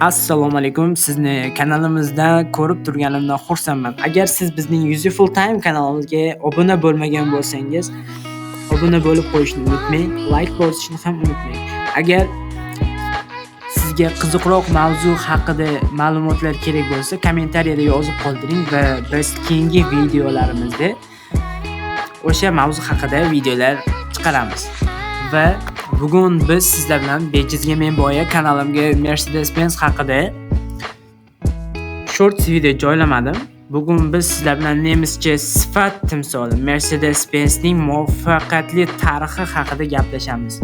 Assalomu alaykum. Sizni kanalimizda ko'rib turganimdan xursandman. Agar siz bizning Useful Time kanalimizga obuna bo'lmagan bo'lsangiz, obuna bo'lib qo'yishni unutmang, like bosishni ham unutmang. Agar sizga qiziqroq mavzu haqida ma'lumotlar kerak bo'lsa, kommentariyada yozib qoldiring va biz keyingi videolarimizda o'sha mavzu haqida videolar chiqaramiz. Va bugun biz sizlar bilan Bejizga men boya kanalimga Mercedes-Benz haqida short video joylamadim. Bugun biz sizlar bilan nemischa sifat timsoli Mercedes-Benzning muvaffaqiyatli tarixi haqida gaplashamiz.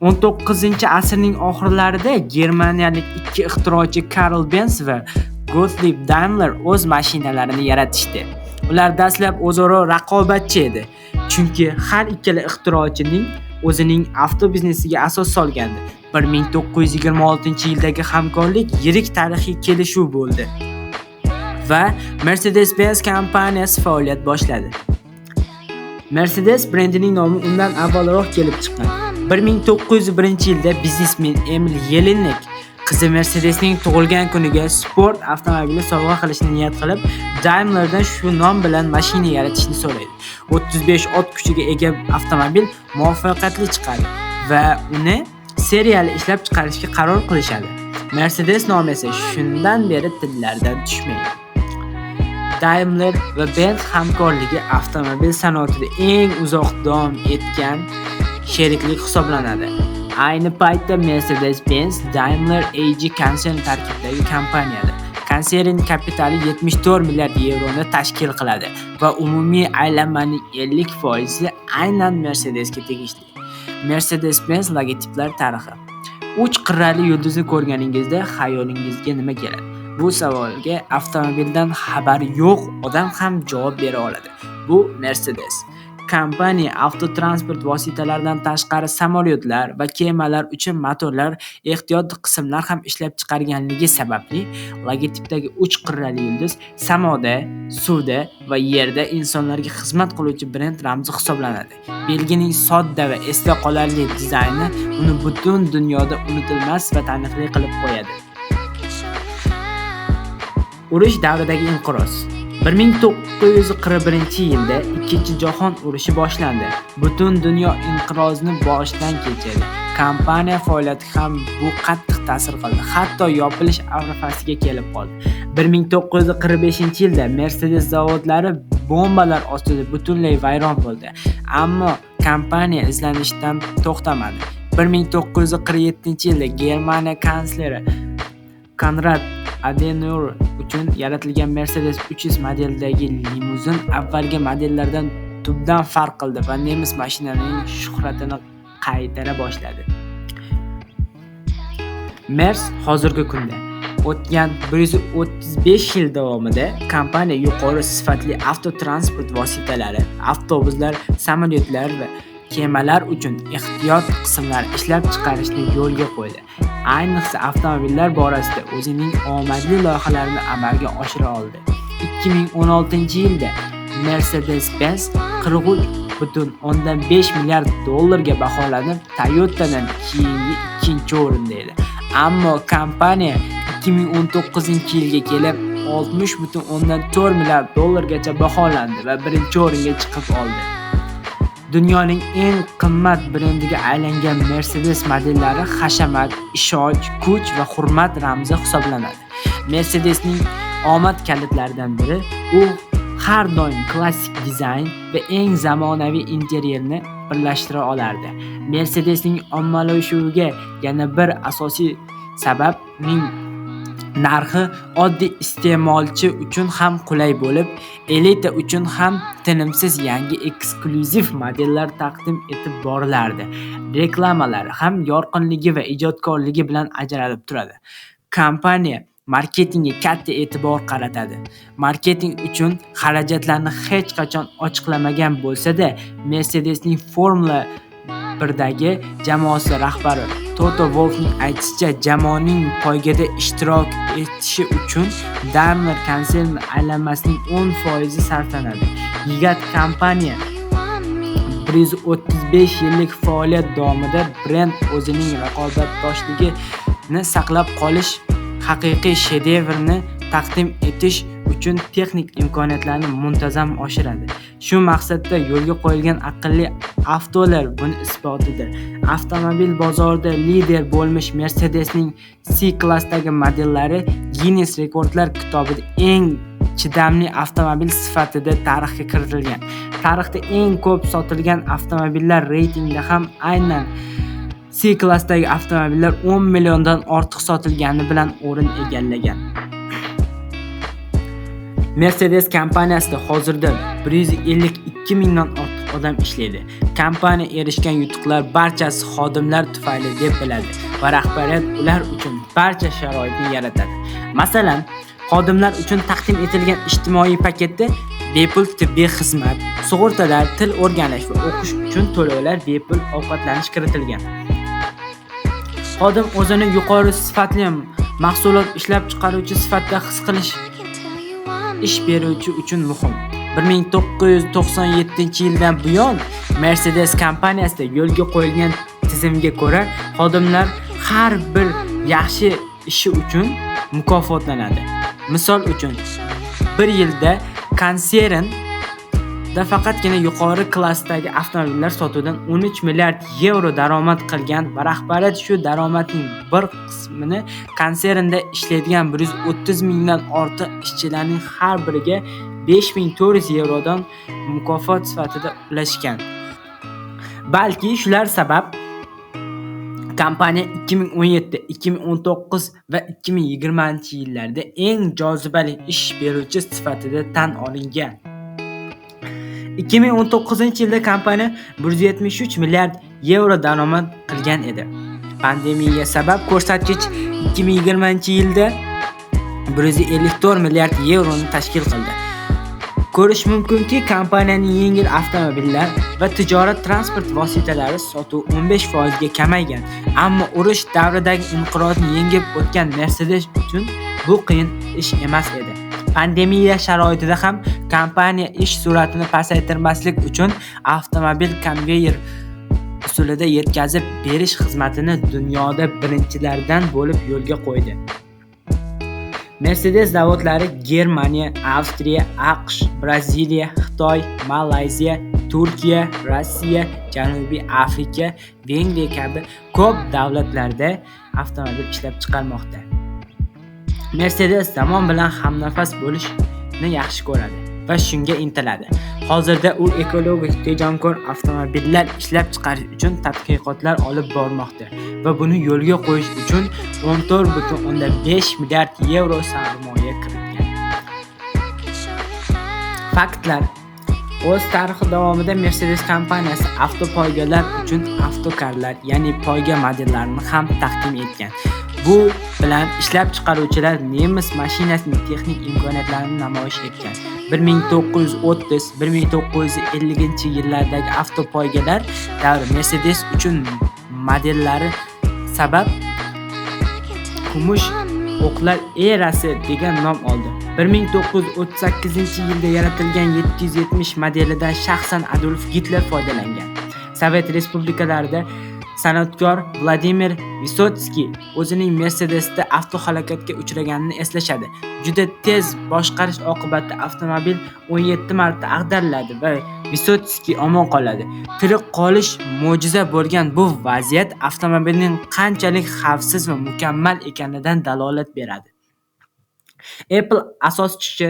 19-asrning oxirlarida Germaniyalik ikki ixtirochi Karl Benz va Gottlieb Daimler o'z mashinalarini yaratishdi. Ular dastlab o'zaro raqobatchi edi, chunki har ikkala ixtirochining o'zining avto biznesiga asos solgandi. 1926-yildagi hamkorlik yirik tarixiy kelishuv bo'ldi va Mercedes-Benz kompaniyasi faoliyat boshladi. Mercedes brendining nomi undan avvalroq kelib chiqqan. 1901-yilda biznesmen Emil Yelinnik qizi Mercedesning tug'ilgan kuniga sport avtomobili sovg'a qilishni niyat qilib, Daimlerdan shu nom bilan mashina yaratishni so'raydi. 35 ot kuchiga ega avtomobil muvaffaqiyatli chiqadi va uni seriyali ishlab chiqarishga qaror qilishadi. Mercedes nomi esa shundan beri tillardan tushmaydi. Daimler va Benz hamkorligi avtomobil sanoatida eng uzoq davom etgan sheriklik hisoblanadi. Ayni paytda Mercedes-Benz Daimler AG konsern tarkibidagi kompaniyadir. Konsern kapitali 74 milliard yevroni tashkil qiladi va umumiy aylanmaning 50% aynan Mercedesga tegishli. Mercedes-Benz logotiplar tarixi. Uch qirrali yulduzni ko'rganingizda xayolingizga nima keladi? Bu savolga avtomobildan xabari yo'q odam ham javob bera oladi. Bu Mercedes. Kompaniya avtotransport vositalaridan tashqari samolyotlar va kemalar uchun motorlar, ehtiyot qismlar ham ishlab chiqarganligi sababli logotipdagi uch qirrali yulduz samoda, suvda va yerda insonlarga xizmat qiluvchi brend ramzi hisoblanadi. Belgining sodda va esda qolarli dizayni uni butun dunyoda unutilmas va taniqli qilib qo'yadi. Urush davridagi inqiroz 1941-yilda Ikkinchi jahon urushi boshlandi. Butun dunyo inqirozni boshdan kechirdi. Kompaniya faoliyati ham bu qattiq ta'sir qildi, hatto yopilish arafasiga kelib qoldi. 1945-yilda Mercedes zavodlari bombalar ostida butunlay vayron bo'ldi, ammo kompaniya izlanishdan to'xtamadi. 1947-yilda Germaniya kansleri Konrad Adenauer uchun yaratilgan Mercedes 300 modelidagi limuzin avvalgi modellardan tubdan farq qildi va nemis mashinalarining shuhratini qaytara boshladi. Mers hozirgi kunda o'tgan 135 yil davomida kompaniya yuqori sifatli avtotransport vositalari, avtobuslar, samolyotlar va kemalar uchun ehtiyot qismlar ishlab chiqarishni yo'lga qo'ydi. Ayniqsa avtomobillar borasida o'zining omadli loyihalarini amalga oshira oldi. 2016-yilda Mercedes-Benz 43.5 milliard dollarga baholanib, Toyota'dan keyingi ikkinchi o'rinda edi. Ammo kompaniya 2019-yilga kelib 60.4 milliard dollargacha baholandi va birinchi o'ringa chiqib oldi. Dunyoning eng qimmat brendiga aylangan Mercedes modellari hashamat, ishonch, kuch va hurmat ramzi hisoblanadi. Mercedesning omad kalitlaridan biri u har doim klassik dizayn va eng zamonaviy interyerni birlashtira olardi. Mercedesning ommalashuviga yana bir asosiy sabab uning narxi oddiy iste'molchi uchun ham qulay bo'lib, elita uchun ham tinimsiz yangi eksklyuziv modellar taqdim etib borilardi. Reklamalari ham yorqinligi va ijodkorligi bilan ajralib turadi. Kompaniya marketingga katta e'tibor qaratadi. Marketing uchun xarajatlarni hech qachon ochiqlamagan bo'lsa-da, Mercedesning Formula 1dagi jamoasi rahbari Toto Wolfning aytishicha, jamoaning poygada ishtirok etishi uchun Daimler konserni aylanmasining 10% sarflanadi. Gigat kompaniya 135 yillik faoliyat davomida brend o'zining raqobatbardoshligini saqlab qolish haqiqiy shedevrni taqdim etish uchun texnik imkoniyatlarni muntazam oshiradi. Shu maqsadda yo'lga qo'yilgan aqlli avtolar buni isbotidir. Avtomobil bozorida lider bo'lmish Mercedesning C-klassdagi modellari Guinness rekordlar kitobida eng chidamli avtomobil sifatida tarixga kiritilgan. Tarixda eng ko'p sotilgan avtomobillar reytingida ham aynan C-klassdagi avtomobillar 10 milliondan ortiq sotilgani bilan o'rin egallagan. Mercedes kompaniyasida hozirda 152 mingdan ortiq odam ishlaydi. Kompaniya erishgan yutuqlar barchasi xodimlar tufayli deb biladi va rahbariyat ular uchun barcha sharoitni yaratadi. Masalan, xodimlar uchun taqdim etilgan ijtimoiy paketda bepul tibbiy xizmat, sug'urtalar, til o'rganish va o'qish uchun to'lovlar, bepul ovqatlanish kiritilgan. Xodim o'zini yuqori sifatli mahsulot ishlab chiqaruvchi sifatida his qilish ish beruvchi uchun muhim. 1997-yildan buyon Mercedes kompaniyasida yo'lga qo'yilgan tizimga ko'ra, xodimlar har bir yaxshi ishi uchun mukofotlanadi. Misol uchun, bir yilda konsern da faqatgina yuqori klassdagi avtomobillar sotuvidan 13 milliard yevro daromad qilgan va rahbariyat shu daromadning bir qismini konsernda ishlaydigan 130 mingdan ortiq ishchilarning har biriga 5400 yevrodan mukofot sifatida ulashgan. Balki shular sabab kompaniya 2017, 2019 va 2020-yillarda eng jozibali ish beruvchi sifatida tan olingan. 2019-yilda kompaniya 173 milliard yevro daromad qilgan edi. Pandemiya sabab ko'rsatkich 2020-yilda 154 milliard yevroni tashkil qildi. Ko'rish mumkinki, kompaniyaning yengil avtomobillar va tijorat transport vositalari sotuvi 15% ga kamaygan. Ammo urush davridagi inqirozni yengib o'tgan Mercedes uchun bu qiyin ish emas edi. Pandemiya sharoitida ham kompaniya ish sur'atini pasaytirmaslik uchun avtomobil konveyer usulida yetkazib berish xizmatini dunyoda birinchilardan bo'lib yo'lga qo'ydi. Mercedes zavodlari Germaniya, Avstriya, AQSh, Braziliya, Xitoy, Malayziya, Turkiya, Rossiya, Janubiy Afrika, Vengriya kabi ko'p davlatlarda avtomobil ishlab chiqarmoqda. Mercedes zamon bilan hamnafas bo'lishni yaxshi ko'radi va shunga intiladi. Hozirda u ekologik tejamkor avtomobillar ishlab chiqarish uchun tadqiqotlar olib bormoqda va buni yo'lga qo'yish uchun 14.5 milliard yevro sarmoya kiritgan. Faktlar O'z tarixi davomida Mercedes kompaniyasi avtopoygalar uchun avtokarlar, ya'ni poyga modellarini ham taqdim etgan. Bu bilan ishlab chiqaruvchilar nemis mashinasining texnik imkoniyatlarini namoyish etgan. 1930-1950 yillardagi avtopoygalar davri Mercedes uchun modellari sabab kumush o'qlar erasi degan nom oldi. 1938-yilda yaratilgan 770 modelidan shaxsan Adolf Gitler foydalangan. Sovet respublikalarida San'atkor Vladimir Visotskiy o'zining Mercedesda avtohalokatga uchraganini eslashadi. Juda tez boshqarish oqibatida avtomobil 17 marta ag'dariladi va Visotskiy omon qoladi. Tirik qolish mo'jiza bo'lgan bu vaziyat avtomobilning qanchalik xavfsiz va mukammal ekanidan dalolat beradi. Apple asoschisi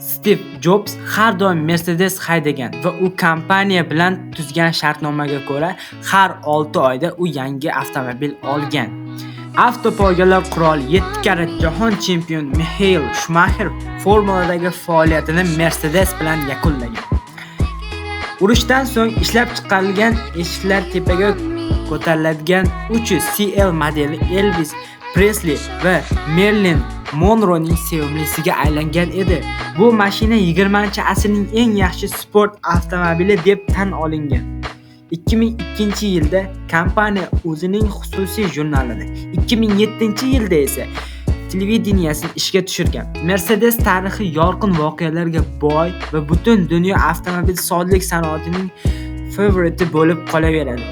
Stiv Jobs har doim Mercedes haydagan va u kompaniya bilan tuzgan shartnomaga ko'ra har 6 oyda u yangi avtomobil olgan. Avtopoygalar qurol 7 karra jahon chempion Mihail Schumacher formuladagi faoliyatini Mercedes bilan yakunlagan. Urushdan so'ng ishlab chiqarilgan eshiklar tepaga ko'tariladigan 300 CL modeli Elvis Presley va Merlin Monroning sevimlisiga aylangan edi. Bu mashina 20-asrning eng yaxshi sport avtomobili deb tan olingan. 2002-yilda kompaniya o'zining xususiy jurnalini, 2007-yilda esa televideniyasini ishga tushirgan. Mercedes tarixi yorqin voqealarga boy va butun dunyo avtomobil sozlik sanoatining favoriti bo'lib qolaveradi.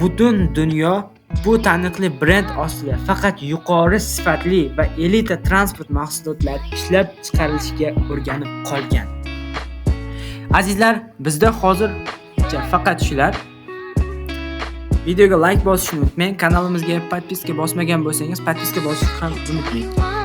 Butun dunyo bu taniqli brend ostida faqat yuqori sifatli va elita transport mahsulotlari ishlab chiqarilishiga o'rganib qolgan. Azizlar, bizda hozircha faqat shular. Videoga like bosishni unutmang. Kanalimizga podpiska bosmagan bo'lsangiz, podpiska bosishni ham unutmang.